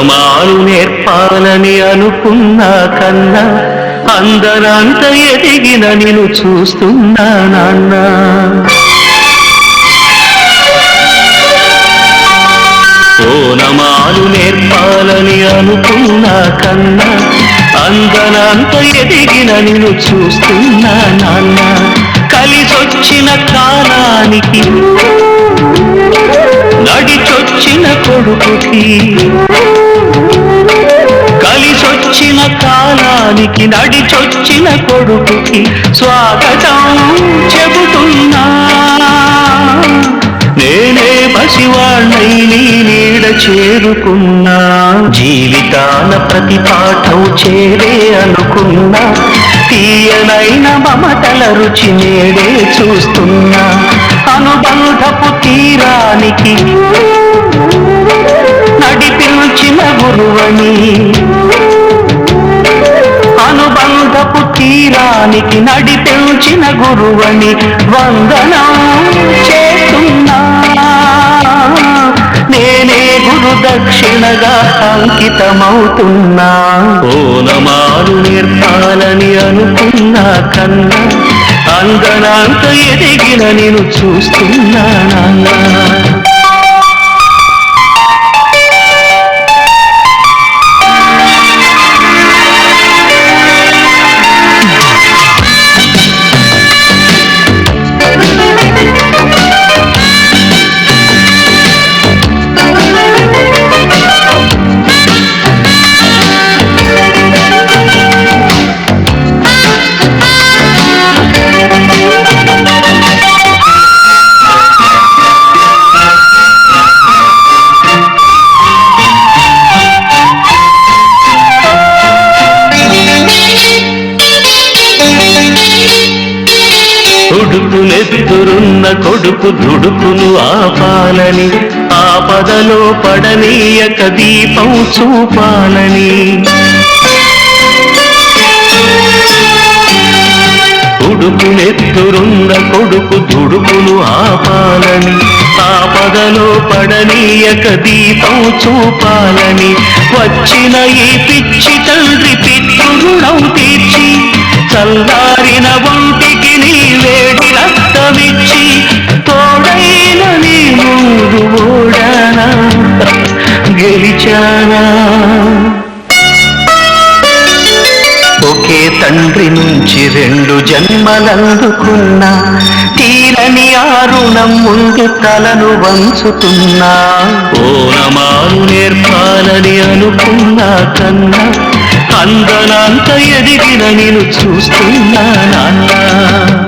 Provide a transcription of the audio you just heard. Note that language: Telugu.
ఓనమాలు నేర్పాలని అనుకున్నా కన్నా అందరంత ఎదిగిన నేను చూస్తున్నా నాన్న. ఓనమాలు నేర్పాలని అనుకున్నా కన్నా అందనంత ఎదిగిన నేను చూస్తున్నా నాన్న. కలిసొచ్చిన కాలానికి నడిచొచ్చిన కొడుకుకి కాలానికి నడిచొచ్చిన కొడుకుకి స్వాగతం చెబుతున్నా. నేనే పసివాణ్ణై నీ నీడ చేరుకున్నా. జీవితాల ప్రతి పాఠం చేరే అనుకున్నా. తీయనైన మమతల రుచి నేడే చూస్తున్నా. అనుబంధపు తీరానికి తీరానికి నడిపించిన గురువని వందనం చేస్తున్నా. నేనే గురు దక్షిణగా అంకితమవుతున్నా. ఓనమాలు నేర్పాలని అనుకున్నా కన్నా అందనంత ఎదిగిన నేను చూస్తున్నానా నాన్న కొడుకు దుడుకును ఆపాలని ఆపదలో పడనీయక దీపం చూపాలని. కొడుకునెత్తురున్న కొడుకు దుడుకును ఆపాలని ఆపదలో పడనీయక దీపం చూపాలని. వచ్చిన ఈ పిచ్చి తండ్రి పితృణం తీర్చి చల్లారిన ఒంటికి గెలిచానా ఒకే తండ్రి నుంచి రెండు జన్మలందుకున్నా తీరని ఆరుణం ముందు తలను వంచుతున్నా. ఓనమాలు నేర్పాలని అనుకున్నా కన్నా అందనంత ఎదిగిన నేను చూస్తున్నా నాన్న.